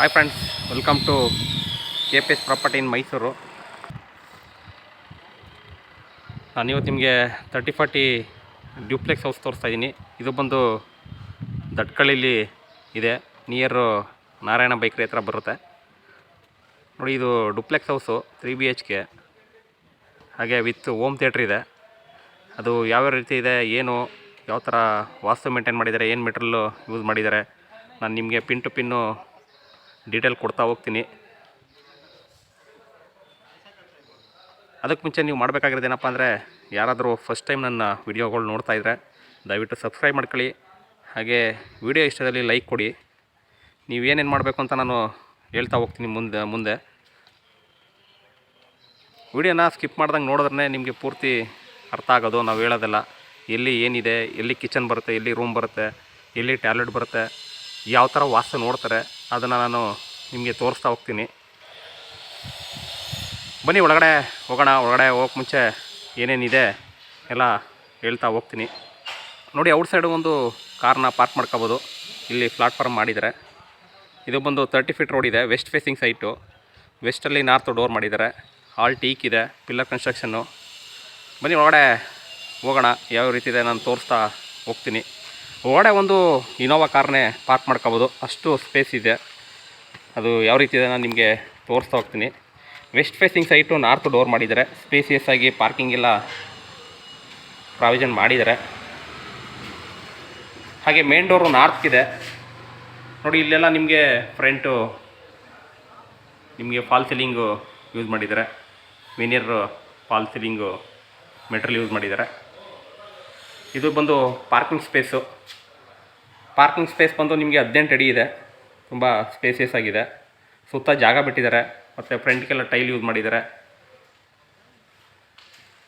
Hi friends welcome to K P S property in Mysuru ನಾನಿವತ್ತು ನಿಮಗೆ thirty forty duplex house ತೋರಿಸ್ತಾ ಇದ್ದೀನಿ. ಇದು ಬಂದು ದಟ್ಕಳ್ಳಿಲಿ ಇದೆ. ನಿಯರು ನಾರಾಯಣ ಬೈಕ್ರಿ ಹತ್ರ ಬರುತ್ತೆ. ನೋಡಿ ಇದು duplex house three B H K ಹಾಗೆ ವಿತ್ ಓಮ್ ಥಿಯೇಟ್ರ್ ಇದೆ. ಅದು ಯಾವ್ಯಾವ ರೀತಿ ಇದೆ, ಏನು, ಯಾವ ಥರ ವಾಸ್ತು ಮೇಂಟೈನ್ ಮಾಡಿದ್ದಾರೆ, ಏನು ಮೆಟ್ರಲ್ಲು ಯೂಸ್ ಮಾಡಿದ್ದಾರೆ. ನಾನು ನಿಮಗೆ ಪಿನ್ ಟು ಪಿನ್ನು ಡೀಟೇಲ್ ಕೊಡ್ತಾ ಹೋಗ್ತೀನಿ. ಅದಕ್ಕೆ ಮುಂಚೆ ನೀವು ಮಾಡಬೇಕಾಗಿರೋದು ಏನಪ್ಪ ಅಂದರೆ, ಯಾರಾದರೂ ಫಸ್ಟ್ ಟೈಮ್ ನನ್ನ ವಿಡಿಯೋಗಳು ನೋಡ್ತಾ ಇದ್ದರೆ ದಯವಿಟ್ಟು ಸಬ್ಸ್ಕ್ರೈಬ್ ಮಾಡ್ಕೊಳ್ಳಿ. ಹಾಗೆ ವಿಡಿಯೋ ಇಷ್ಟದಲ್ಲಿ ಲೈಕ್ ಕೊಡಿ. ನೀವೇನೇನು ಮಾಡಬೇಕು ಅಂತ ನಾನು ಹೇಳ್ತಾ ಹೋಗ್ತೀನಿ ಮುಂದೆ ಮುಂದೆ. ವಿಡಿಯೋನ ಸ್ಕಿಪ್ ಮಾಡ್ದಂಗೆ ನೋಡಿದ್ರೆ ನಿಮಗೆ ಪೂರ್ತಿ ಅರ್ಥ ಆಗೋದು, ನಾವು ಹೇಳೋದೆಲ್ಲ. ಎಲ್ಲಿ ಏನಿದೆ, ಎಲ್ಲಿ ಕಿಚನ್ ಬರುತ್ತೆ, ಎಲ್ಲಿ ರೂಮ್ ಬರುತ್ತೆ, ಎಲ್ಲಿ ಟ್ಯಾಬ್ಲೆಟ್ ಬರುತ್ತೆ, ಯಾವ ಥರ ವಾಸ್ತು ನೋಡ್ತಾರೆ. ಅದನ್ನು ನಾನು ನಿಮಗೆ ತೋರಿಸ್ತಾ ಹೋಗ್ತೀನಿ. ಬನ್ನಿ ಒಳಗಡೆ ಹೋಗೋಣ, ಒಳಗಡೆ ಹೋಗೋಕೆ ಮುಂಚೆ ಏನೇನಿದೆ ಎಲ್ಲ ಹೇಳ್ತಾ ಹೋಗ್ತೀನಿ. ನೋಡಿ, ಔಟ್ ಸೈಡು ಒಂದು ಕಾರ್ನ ಪಾರ್ಕ್ ಮಾಡ್ಕೋಬೋದು. ಇಲ್ಲಿ ಪ್ಲಾಟ್ಫಾರ್ಮ್ ಮಾಡಿದ್ದಾರೆ. ಇದು ಬಂದು ತರ್ಟಿ ಫೀಟ್ ರೋಡ್ ಇದೆ, ವೆಸ್ಟ್ ಫೇಸಿಂಗ್ ಸೈಟು. ವೆಸ್ಟಲ್ಲಿ ನಾರ್ತ್ ಡೋರ್ ಮಾಡಿದ್ದಾರೆ. ಹಾಲ್, ಟೀಕ್ ಇದೆ, ಪಿಲ್ಲರ್ ಕನ್ಸ್ಟ್ರಕ್ಷನ್ನು. ಬನ್ನಿ ಒಳಗಡೆ ಹೋಗೋಣ, ಯಾವ ರೀತಿ ಇದೆ ನಾನು ತೋರಿಸ್ತಾ ಹೋಗ್ತೀನಿ. ಒಳಗಡೆ ಒಂದು ಇನೋವಾ ಕಾರ್ನೇ ಪಾರ್ಕ್ ಮಾಡ್ಕೋಬೋದು. ಅಷ್ಟು ಸ್ಪೇಸ್ ಇದೆ. ಅದು ಯಾವ ರೀತಿ ಇದೆ ನಾನು ನಿಮಗೆ ತೋರಿಸ್ತಾ ಹೋಗ್ತೀನಿ. West facing site north door ಮಾಡಿದ್ದಾರೆ. ಸ್ಪೇಸಿಯಸ್ ಆಗಿ ಪಾರ್ಕಿಂಗ್ ಎಲ್ಲ ಪ್ರಾವಿಷನ್ ಮಾಡಿದ್ದಾರೆ. ಹಾಗೆ ಮೇನ್ ಡೋರು ನಾರ್ತ್ಗಿದೆ ನೋಡಿ, ಇಲ್ಲೆಲ್ಲ ನಿಮಗೆ ಫ್ರಂಟು ನಿಮಗೆ ಫಾಲ್ ಸೀಲಿಂಗು ಯೂಸ್ ಮಾಡಿದ್ದಾರೆ. Veneer false ceiling material use ಮಾಡಿದ್ದಾರೆ. ಇದು ಬಂದು ಪಾರ್ಕಿಂಗ್ ಸ್ಪೇಸು ಪಾರ್ಕಿಂಗ್ ಸ್ಪೇಸ್ ಬಂದು ನಿಮಗೆ ಹದಿನೆಂಟು ಅಡಿ ಇದೆ. ತುಂಬ ಸ್ಪೇಸಿಯಸ್ ಆಗಿದೆ. ಸುತ್ತ ಜಾಗ ಬಿಟ್ಟಿದ್ದಾರೆ. ಮತ್ತು ಫ್ರಂಟ್ಗೆಲ್ಲ ಟೈಲ್ ಯೂಸ್ ಮಾಡಿದ್ದಾರೆ.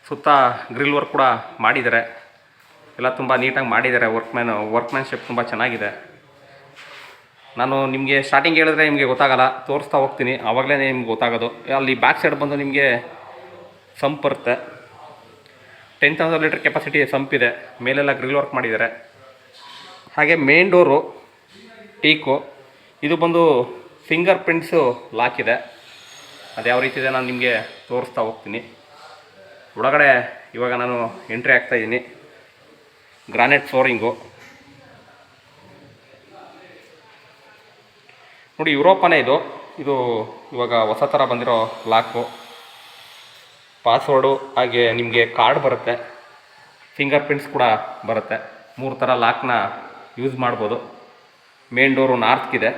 ಸುತ್ತ ಗ್ರಿಲ್ ವರ್ಕ್ ಕೂಡ ಮಾಡಿದ್ದಾರೆ. ಎಲ್ಲ ತುಂಬ ನೀಟಾಗಿ ಮಾಡಿದ್ದಾರೆ. ವರ್ಕ್ಮ್ಯಾನ್ ವರ್ಕ್ಮ್ಯಾನ್ಶಿಪ್ ತುಂಬ ಚೆನ್ನಾಗಿದೆ. ನಾನು ನಿಮಗೆ ಸ್ಟಾರ್ಟಿಂಗ್ ಹೇಳಿದ್ರೆ ನಿಮಗೆ ಗೊತ್ತಾಗಲ್ಲ. ತೋರಿಸ್ತಾ ಹೋಗ್ತೀನಿ. ಆವಾಗಲೇ ನಿಮ್ಗೆ ಗೊತ್ತಾಗೋದು. ಅಲ್ಲಿ ಬ್ಯಾಕ್ ಸೈಡ್ ಬಂದು ನಿಮಗೆ ಸಂಪ್ ಬರುತ್ತೆ. ಟೆನ್ ತೌಸಂಡ್ ಲೀಟರ್ ಕೆಪಾಸಿಟಿ ಸಂಪಿದೆ ಮೇಲೆಲ್ಲ ಗ್ರಿಲ್ ವರ್ಕ್ ಮಾಡಿದ್ದಾರೆ. ಹಾಗೆ ಮೇನ್ ಡೋರು ಟೀಕು ಇದು ಬಂದು ಫಿಂಗರ್ ಪ್ರಿಂಟ್ಸು ಲಾಕ್ ಇದೆ ಅದು ಯಾವ ರೀತಿ ಇದೆ ನಾನು ನಿಮಗೆ ತೋರಿಸ್ತಾ ಹೋಗ್ತೀನಿ. ಒಳಗಡೆ ಇವಾಗ ನಾನು ಎಂಟ್ರಿ ಆಗ್ತಾ ಇದ್ದೀನಿ. ಗ್ರಾನೈಟ್ ಫ್ಲೋರಿಂಗು ನೋಡಿ ಯುರೋಪನೇ ಇದು. ಇದು ಇವಾಗ ಹೊಸ ಥರ ಬಂದಿರೋ ಲಾಕು. ಪಾಸ್ವರ್ಡು ಹಾಗೆ ನಿಮಗೆ ಕಾರ್ಡ್ ಬರುತ್ತೆ. ಫಿಂಗರ್ ಪ್ರಿಂಟ್ಸ್ ಕೂಡ ಬರುತ್ತೆ. ಮೂರು ಥರ ಲಾಕ್ನ ಯೂಸ್ ಮಾಡ್ಬೋದು. ಮೇನ್ ಡೋರು ನಾರ್ತ್ಗಿದೆ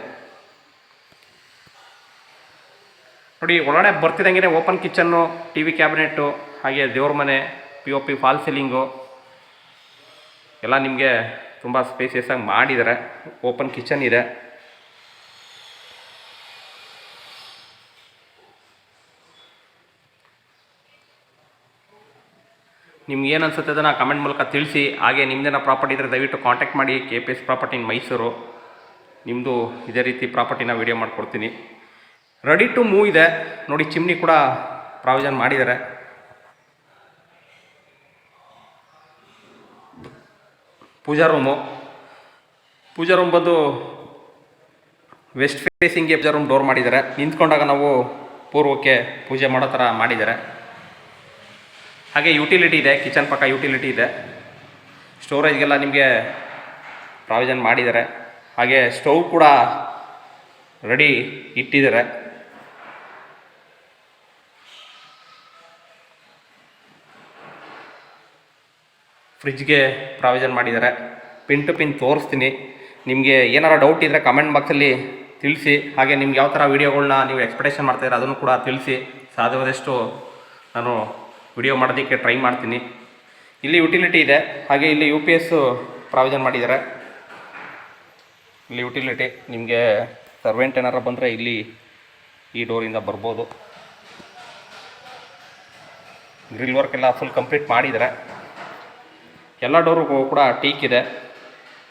ನೋಡಿ, ಒಳಗಡೆ ಬರ್ತಿದ್ದಂಗೆ open kitchen T V cabinet ಹಾಗೆ ದೇವ್ರ ಮನೆ P O P false ceiling ಎಲ್ಲ ನಿಮಗೆ ತುಂಬ ಸ್ಪೇಸಿಯಸ್ಸಾಗಿ ಮಾಡಿದ್ದಾರೆ ಓಪನ್ ಕಿಚನ್ ಇದೆ. ನಿಮ್ಗೆ ಏನು ಅನಿಸುತ್ತೆ ಅದನ್ನು ಕಮೆಂಟ್ ಮೂಲಕ ತಿಳಿಸಿ. ಹಾಗೆ ನಿಮ್ಮದೇನ ಪ್ರಾಪರ್ಟಿ ಇದ್ದರೆ ದಯವಿಟ್ಟು ಕಾಂಟ್ಯಾಕ್ಟ್ ಮಾಡಿ K P S property Mysuru. ನಿಮ್ಮದು ಇದೇ ರೀತಿ ಪ್ರಾಪರ್ಟಿನ ವೀಡಿಯೋ ಮಾಡಿಕೊಡ್ತೀನಿ. ರೆಡಿ ಟು ಮೂವ್ ಇದೆ. ನೋಡಿ, ಚಿಮ್ನಿ ಕೂಡ ಪ್ರಾವಿಷನ್ ಮಾಡಿದ್ದಾರೆ. ಪೂಜಾ ರೂಮು ಪೂಜಾ ರೂಮ್ ಬಂದು ವೆಸ್ಟ್ ಫೇಸಿಂಗ್ಗೆ ಪೂಜಾ ರೂಮ್ ಡೋರ್ ಮಾಡಿದ್ದಾರೆ. ನಿಂತ್ಕೊಂಡಾಗ ನಾವು ಪೂರ್ವಕ್ಕೆ ಪೂಜೆ ಮಾಡೋ ಥರ ಮಾಡಿದ್ದಾರೆ. ಹಾಗೆ ಯುಟಿಲಿಟಿ ಇದೆ ಕಿಚನ್ ಪಕ್ಕ ಯುಟಿಲಿಟಿ ಇದೆ. ಸ್ಟೋರೇಜ್ಗೆಲ್ಲ ನಿಮಗೆ ಪ್ರಾವಿಷನ್ ಮಾಡಿದ್ದಾರೆ. ಹಾಗೆ ಸ್ಟೌವ್ ಕೂಡ ರೆಡಿ ಇಟ್ಟಿದ್ದಾರೆ. ಫ್ರಿಜ್ಗೆ ಪ್ರಾವಿಷನ್ ಮಾಡಿದ್ದಾರೆ. ಪಿನ್ ಟು ಪಿನ್ ತೋರಿಸ್ತೀನಿ. ನಿಮಗೆ ಏನಾರ ಡೌಟ್ ಇದ್ದರೆ ಕಮೆಂಟ್ ಬಾಕ್ಸಲ್ಲಿ ತಿಳಿಸಿ. ಹಾಗೆ ನಿಮ್ಗೆ ಯಾವ ಥರ ವೀಡಿಯೋಗಳನ್ನ ನೀವು ಎಕ್ಸ್ಪೆಕ್ಟೇಷನ್ ಮಾಡ್ತಾಯಿದ್ರೆ ಅದನ್ನು ಕೂಡ ತಿಳಿಸಿ. ಸಾಧ್ಯವಾದಷ್ಟು ನಾನು ವಿಡಿಯೋ ಮಾಡೋದಕ್ಕೆ ಟ್ರೈ ಮಾಡ್ತೀನಿ. ಇಲ್ಲಿ ಯುಟಿಲಿಟಿ ಇದೆ. ಹಾಗೆ ಇಲ್ಲಿ ಯು ಪಿ ಎಸ್ಸು ಪ್ರಾವಿಷನ್ ಮಾಡಿದ್ದಾರೆ. ಇಲ್ಲಿ ಯುಟಿಲಿಟಿ ನಿಮಗೆ ಸರ್ವೆಂಟ್ ಏನಾರ ಬಂದರೆ ಇಲ್ಲಿ ಈ ಡೋರಿಂದ ಬರ್ಬೋದು. ಗ್ರಿಲ್ ವರ್ಕ್ ಎಲ್ಲ ಫುಲ್ ಕಂಪ್ಲೀಟ್ ಮಾಡಿದ್ದಾರೆ. ಎಲ್ಲ ಡೋರು ಕೂಡ ಟೀಕ್ ಇದೆ.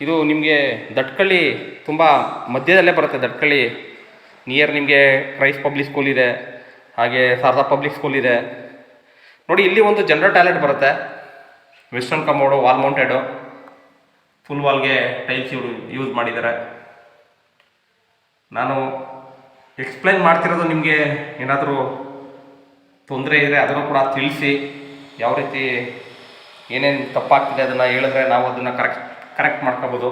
ಇದು ನಿಮಗೆ ದಟ್ಕಳ್ಳಿ ತುಂಬ ಮಧ್ಯದಲ್ಲೇ ಬರುತ್ತೆ. ದಟ್ಕಳ್ಳಿ ನಿಯರ್ ನಿಮಗೆ ಕ್ರೈಸ್ಟ್ ಪಬ್ಲಿಕ್ ಸ್ಕೂಲ್ ಇದೆ. ಹಾಗೆ ಸಾರದಾ ಪಬ್ಲಿಕ್ ಸ್ಕೂಲ್ ಇದೆ. ನೋಡಿ, ಇಲ್ಲಿ ಒಂದು ಜನರಲ್ ಟಾಯ್ಲೆಟ್ ಬರುತ್ತೆ. Western commode wall mounted full ವಾಲ್ಗೆ tiles use ಮಾಡಿದ್ದಾರೆ. ನಾನು ಎಕ್ಸ್ಪ್ಲೈನ್ ಮಾಡ್ತಿರೋದು ನಿಮಗೆ ಏನಾದರೂ ತೊಂದರೆ ಇದ್ದರೆ ಅದನ್ನು ಕೂಡ ತಿಳಿಸಿ. ಯಾವ ರೀತಿ ಏನೇನು ತಪ್ಪಾಗ್ತಿದೆ ಅದನ್ನು ಹೇಳಿದ್ರೆ ನಾವು ಅದನ್ನು ಕರೆಕ್ಟ್ ಕರೆಕ್ಟ್ ಮಾಡ್ಕೋಬೋದು.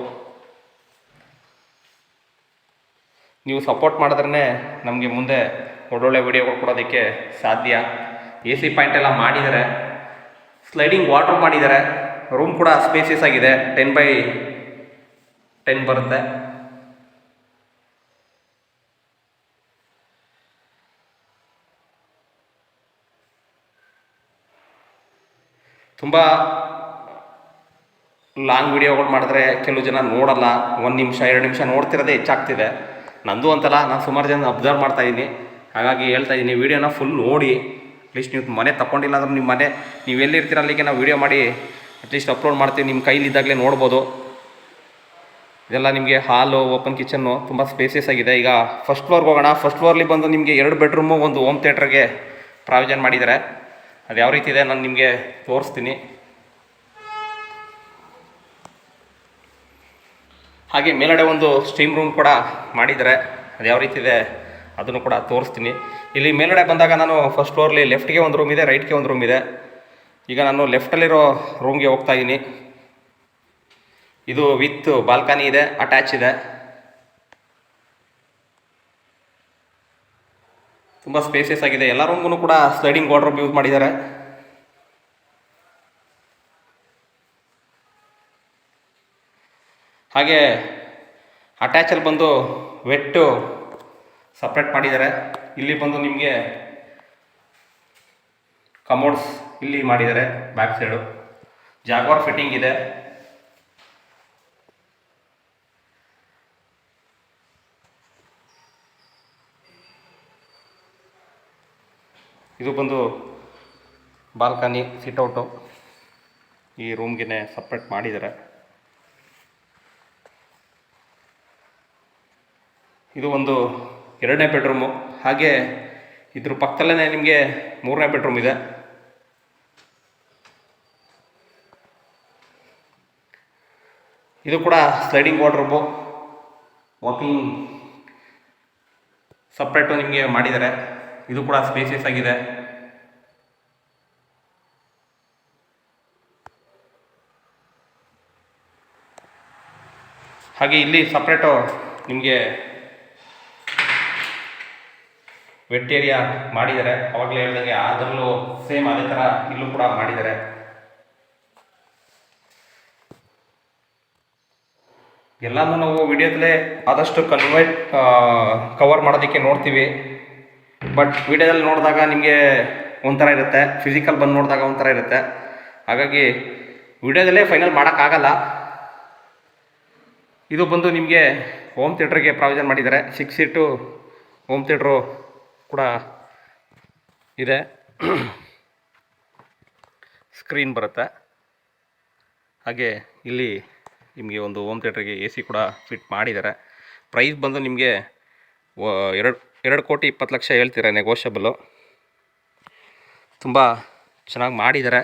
ನೀವು ಸಪೋರ್ಟ್ ಮಾಡಿದ್ರೆ ನಮಗೆ ಮುಂದೆ ಒಳ್ಳೊಳ್ಳೆ ವಿಡಿಯೋಗಳು ಕೊಡೋದಕ್ಕೆ ಸಾಧ್ಯ. ಎ ಸಿ ಪಾಯಿಂಟ್ ಎಲ್ಲ ಮಾಡಿದ್ದಾರೆ. ಸ್ಲೈಡಿಂಗ್ ವಾಟ್ರ್ ಮಾಡಿದ್ದಾರೆ. ರೂಮ್ ಕೂಡ ಸ್ಪೇಸಿಯಸ್ ಆಗಿದೆ. ಟೆನ್ ಬೈ ಟೆನ್ ಬರುತ್ತೆ. ತುಂಬ ಲಾಂಗ್ ವಿಡಿಯೋಗಳು ಮಾಡಿದ್ರೆ ಕೆಲವು ಜನ ನೋಡಲ್ಲ. ಒಂದು ನಿಮಿಷ, ಎರಡು ನಿಮಿಷ ನೋಡ್ತಿರೋದೇ ಹೆಚ್ಚಾಗ್ತಿದೆ. ನಂದು ಅಂತಲ್ಲ, ನಾನು ಸುಮಾರು ಜನ ಅಬ್ಸರ್ವ್ ಮಾಡ್ತಾಯಿದ್ದೀನಿ ಹಾಗಾಗಿ ಹೇಳ್ತಾ ಇದ್ದೀನಿ ವೀಡಿಯೋನ ಫುಲ್ ನೋಡಿ. ಅಟ್ಲೀಸ್ಟ್ ನೀವು ಮನೆ ತಗೊಂಡಿಲ್ಲ ಅಂದ್ರೆ ನಿಮ್ಮ ಮನೆ, ನೀವು ಎಲ್ಲಿರ್ತೀರ ಅಲ್ಲಿಗೆ ನಾವು ವೀಡಿಯೋ ಮಾಡಿ ಅಟ್ಲೀಸ್ಟ್ ಅಪ್ಲೋಡ್ ಮಾಡ್ತೀವಿ. ನಿಮ್ಮ ಕೈಲಿದ್ದಾಗಲೇ ನೋಡ್ಬೋದು. ಇದೆಲ್ಲ ನಿಮಗೆ ಹಾಲು ಓಪನ್ ಕಿಚನ್ನು ತುಂಬ ಸ್ಪೇಸಿಯಸ್ ಆಗಿದೆ. ಈಗ ಫಸ್ಟ್ ಫ್ಲೋರ್ಗೆ ಹೋಗೋಣ. ಫಸ್ಟ್ ಫ್ಲೋರ್ಲಿ ಬಂದು ನಿಮಗೆ ಎರಡು ಬೆಡ್ರೂಮು ಒಂದು ಹೋಮ್ ಥಿಯೇಟ್ರಿಗೆ ಪ್ರಾವಿಷನ್ ಮಾಡಿದ್ದಾರೆ. ಅದು ಯಾವ ರೀತಿ ಇದೆ ನಾನು ನಿಮಗೆ ತೋರಿಸ್ತೀನಿ. ಹಾಗೆ ಮೇಲ್ಗಡೆ ಒಂದು ಸ್ಟೀಮ್ ರೂಮ್ ಕೂಡ ಮಾಡಿದ್ದಾರೆ. ಅದು ಯಾವ ರೀತಿ ಇದೆ? ಅದನ್ನು ಕೂಡ ತೋರಿಸ್ತೀನಿ. ಇಲ್ಲಿ ಮೇಲ್ಗಡೆ ಬಂದಾಗ ನಾನು ಫಸ್ಟ್ ಫ್ಲೋರ್ಲಿ ಲೆಫ್ಟ್ಗೆ ಒಂದು ರೂಮ್ ಇದೆ ರೈಟ್ಗೆ ಒಂದು ರೂಮ್ ಇದೆ. ಈಗ ನಾನು ಲೆಫ್ಟಲ್ಲಿರೋ ರೂಮ್ಗೆ ಹೋಗ್ತಾ ಇದ್ದೀನಿ ಇದು ವಿತ್ ಬಾಲ್ಕನಿ ಇದೆ ಅಟ್ಯಾಚ್ ಇದೆ. ತುಂಬ ಸ್ಪೇಸಸ್ ಆಗಿದೆ. ಎಲ್ಲ ರೂಮ್ಗೂ ಕೂಡ ಸ್ಲೈಡಿಂಗ್ ವಾರ್ಡ್ರೋಬ್ ಯೂಸ್ ಮಾಡಿದ್ದಾರೆ. ಹಾಗೆ ಅಟ್ಯಾಚಲ್ಲಿ ಬಂದು ವೆಟ್ಟು ಸಪ್ರೇಟ್ ಮಾಡಿದ್ದಾರೆ. ಇಲ್ಲಿ ಬಂದು ನಿಮಗೆ ಕಮೋಡ್ಸ್ ಇಲ್ಲಿ ಮಾಡಿದ್ದಾರೆ ಬ್ಯಾಕ್ ಸೈಡು ಜಾಗ್ವಾರ್ ಫಿಟ್ಟಿಂಗ್ ಇದೆ. ಇದು ಬಂದು ಬಾಲ್ಕನಿ ಸಿಟೌಟು ಈ ರೂಮ್ಗೆ ಸಪ್ರೇಟ್ ಮಾಡಿದ್ದಾರೆ. ಇದು ಒಂದು ಎರಡನೇ ಬೆಡ್ರೂಮು. ಹಾಗೆ ಇದ್ರ ಪಕ್ಕದಲ್ಲೇ ನಿಮಗೆ ಮೂರನೇ ಬೆಡ್ರೂಮ್ ಇದೆ. ಇದು ಕೂಡ ಸ್ಲೈಡಿಂಗ್ ವಾರ್ಡ್ರೂಮು ವಾಕಿಂಗ್ ಸಪ್ರೇಟು ನಿಮಗೆ ಮಾಡಿದ್ದಾರೆ. ಇದು ಕೂಡ ಸ್ಪೇಸಿಯಸ್ ಆಗಿದೆ. ಹಾಗೆ ಇಲ್ಲಿ ಸಪ್ರೇಟು ನಿಮಗೆ ವೆಟ್ ಏರಿಯಾ ಮಾಡಿದ್ದಾರೆ ಅವಾಗಲೇ ಹೇಳ್ದಂಗೆ ಅದರಲ್ಲೂ ಸೇಮ್ ಅದೇ ಥರ ಇಲ್ಲೂ ಕೂಡ ಮಾಡಿದ್ದಾರೆ ಎಲ್ಲಾನು ನಾವು ವಿಡಿಯೋದಲ್ಲೇ ಆದಷ್ಟು ಕನ್ವರ್ಟ್ ಕವರ್ ಮಾಡೋದಕ್ಕೆ ನೋಡ್ತೀವಿ. ಬಟ್ ವಿಡಿಯೋದಲ್ಲಿ ನೋಡಿದಾಗ ನಿಮಗೆ ಒಂಥರ ಇರುತ್ತೆ ಫಿಸಿಕಲ್ ಬಂದು ನೋಡಿದಾಗ ಒಂಥರ ಇರುತ್ತೆ. ಹಾಗಾಗಿ ವಿಡಿಯೋದಲ್ಲೇ ಫೈನಲ್ ಮಾಡೋಕ್ಕಾಗಲ್ಲ. ಇದು ಬಂದು ನಿಮಗೆ ಹೋಮ್ ಥಿಯೇಟ್ರಿಗೆ ಪ್ರಾವಿಷನ್ ಮಾಡಿದ್ದಾರೆ. ಸಿಕ್ಸ್ ಸೀಟು ಹೋಮ್ ಥಿಯೇಟ್ರು ಕೂಡ ಇದೆ. ಸ್ಕ್ರೀನ್ ಬರುತ್ತೆ. ಹಾಗೆ ಇಲ್ಲಿ ನಿಮಗೆ ಒಂದು ಹೋಮ್ ಥಿಯೇಟ್ರಿಗೆ ಎ ಸಿ ಕೂಡ ಫಿಟ್ ಮಾಡಿದ್ದಾರೆ. ಪ್ರೈಸ್ ಬಂದು ನಿಮಗೆ ಎರಡು ಎರಡು ಕೋಟಿ ಇಪ್ಪತ್ತು ಲಕ್ಷ ಹೇಳ್ತೀರ ನೆಗೋಷಿಯಬಲು ತುಂಬ ಚೆನ್ನಾಗಿ ಮಾಡಿದ್ದಾರೆ.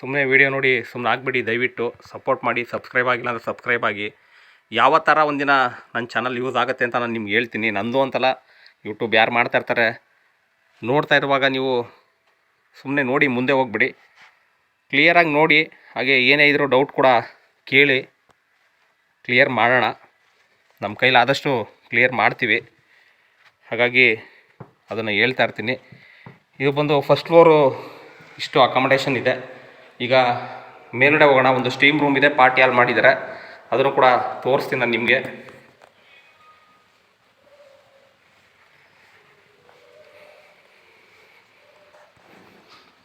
ಸುಮ್ಮನೆ ವೀಡಿಯೋ ನೋಡಿ ಸುಮ್ಮನೆ ಆಗಬೇಡಿ, ದಯವಿಟ್ಟು ಸಪೋರ್ಟ್ ಮಾಡಿ ಸಬ್ಸ್ಕ್ರೈಬ್ ಆಗಿಲ್ಲ ಅಂದರೆ ಸಬ್ಸ್ಕ್ರೈಬ್ ಆಗಿ. ಯಾವ ಥರ ಒಂದಿನ ನನ್ನ ಚಾನಲ್ ಯೂಸ್ ಆಗುತ್ತೆ ಅಂತ ನಾನು ನಿಮ್ಗೆ ಹೇಳ್ತೀನಿ. ನಂದು ಅಂತಲ್ಲ ಯೂಟ್ಯೂಬ್ ಯಾರು ಮಾಡ್ತಾ ಇರ್ತಾರೆ, ನೋಡ್ತಾ ಇರುವಾಗ ನೀವು ಸುಮ್ಮನೆ ನೋಡಿ ಮುಂದೆ ಹೋಗ್ಬಿಡಿ. ಕ್ಲಿಯರಾಗಿ ನೋಡಿ, ಹಾಗೆ ಏನೇ ಇದ್ರೂ ಡೌಟ್ ಕೂಡ ಕೇಳಿ ಕ್ಲಿಯರ್ ಮಾಡೋಣ. ನಮ್ಮ ಕೈಲಾದಷ್ಟು ಕ್ಲಿಯರ್ ಮಾಡ್ತೀವಿ. ಹಾಗಾಗಿ ಅದನ್ನು ಹೇಳ್ತಾ ಇರ್ತೀನಿ. ಇದು ಬಂದು ಫಸ್ಟ್ ಫ್ಲೋರು ಇಷ್ಟು ಅಕಾಮಡೇಷನ್ ಇದೆ. ಈಗ ಮೇಲ್ಗಡೆ ಹೋಗೋಣ, ಒಂದು ಸ್ಟೀಮ್ ರೂಮ್ ಇದೆ ಪಾರ್ಟಿ ಹಾಲ್ ಮಾಡಿದ್ದಾರೆ ಅದನ್ನು ಕೂಡ ತೋರಿಸ್ತೀನಿ ನಾನು ನಿಮಗೆ.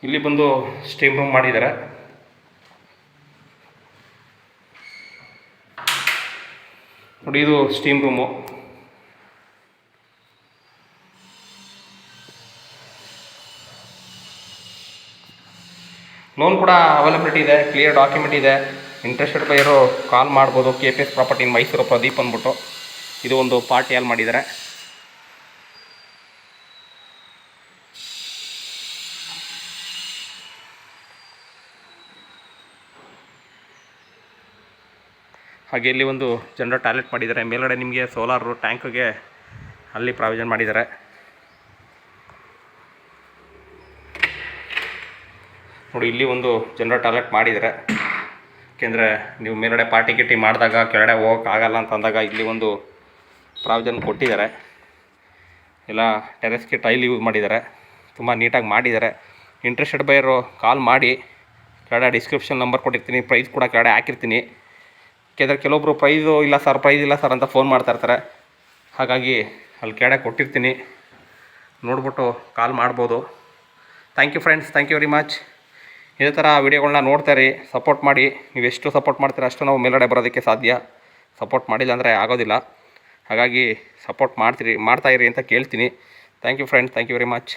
ಇಲ್ಲಿ ಬಂದು ಸ್ಟೀಮ್ ರೂಮ್ ಮಾಡಿದ್ದಾರೆ ನೋಡಿ, ಇದು ಸ್ಟೀಮ್ ರೂಮು ಲೋನ್ ಕೂಡ ಅವೈಲಬಿಲಿಟಿ ಇದೆ ಕ್ಲಿಯರ್ ಡಾಕ್ಯುಮೆಂಟ್ ಇದೆ. ಇಂಟ್ರೆಸ್ಟೆಡ್ ಬೈರು ಕಾಲ್ ಮಾಡ್ಬೋದು. K P S property Mysuru Pradeep ಅಂದ್ಬಿಟ್ಟು. ಇದು ಒಂದು ಪಾರ್ಟಿಯಲ್ಲಿ ಮಾಡಿದ್ದಾರೆ ಹಾಗೆ ಇಲ್ಲಿ ಒಂದು ಜನರ ಟಾಯ್ಲೆಟ್ ಮಾಡಿದ್ದಾರೆ ಮೇಲ್ಗಡೆ ನಿಮಗೆ ಸೋಲಾರು ಟ್ಯಾಂಕ್ಗೆ ಅಲ್ಲಿ ಪ್ರಾವಿಷನ್ ಮಾಡಿದ್ದಾರೆ ನೋಡಿ, ಇಲ್ಲಿ ಒಂದು ಜನರಲ್ ಟಾಯ್ಲೆಟ್ ಮಾಡಿದ್ದಾರೆ. ಏಕೆಂದರೆ ನೀವು ಮೇಲ್ಗಡೆ ಪಾರ್ಟಿ ಗಿಟಿ ಮಾಡಿದಾಗ ಕೆಳಗಡೆ ಅಂತ ಅಂದಾಗ ಇಲ್ಲಿ ಒಂದು ಪ್ರಾವಿಜನ್ ಕೊಟ್ಟಿದ್ದಾರೆ. ಎಲ್ಲ ಟೆರೆಸ್ಗೆ ಟೈಲ್ ಯೂಸ್ ಮಾಡಿದ್ದಾರೆ. ತುಂಬ ನೀಟಾಗಿ ಮಾಡಿದ್ದಾರೆ. ಇಂಟ್ರೆಸ್ಟೆಡ್ ಬೈಯರು ಕಾಲ್ ಮಾಡಿ. ಕೆಳಗಡೆ ಡಿಸ್ಕ್ರಿಪ್ಷನ್ ನಂಬರ್ ಕೊಟ್ಟಿರ್ತೀನಿ. ಪ್ರೈಸ್ ಕೂಡ ಕೆಳಗಡೆ ಹಾಕಿರ್ತೀನಿ. ಯಾಕೆಂದರೆ ಕೆಲವೊಬ್ಬರು ಪ್ರೈಸು ಇಲ್ಲ ಸರ್ ಪ್ರೈಸ್ ಇಲ್ಲ ಸರ್ ಅಂತ ಫೋನ್ ಮಾಡ್ತಾ ಇರ್ತಾರೆ. ಹಾಗಾಗಿ ಅಲ್ಲಿ ಕೆಳಗಡೆ ಕೊಟ್ಟಿರ್ತೀನಿ. ನೋಡ್ಬಿಟ್ಟು ಕಾಲ್ ಮಾಡ್ಬೋದು. Thank you friends thank you very much ಇದೇ ಥರ ವೀಡಿಯೋಗಳನ್ನ ನೋಡ್ತಾ ಇರಿ ಸಪೋರ್ಟ್ ಮಾಡಿ. ನೀವು ಎಷ್ಟು ಸಪೋರ್ಟ್ ಮಾಡ್ತೀರ ಅಷ್ಟು ನಾವು ಮೇಲ್ಗಡೆ ಬರೋದಕ್ಕೆ ಸಾಧ್ಯ. ಸಪೋರ್ಟ್ ಮಾಡಿಲ್ಲ ಅಂದರೆ ಆಗೋದಿಲ್ಲ. ಹಾಗಾಗಿ ಸಪೋರ್ಟ್ ಮಾಡ್ತೀರಿ ಮಾಡ್ತಾಯಿರಿ ಅಂತ ಕೇಳ್ತೀನಿ. Thank you friends thank you very much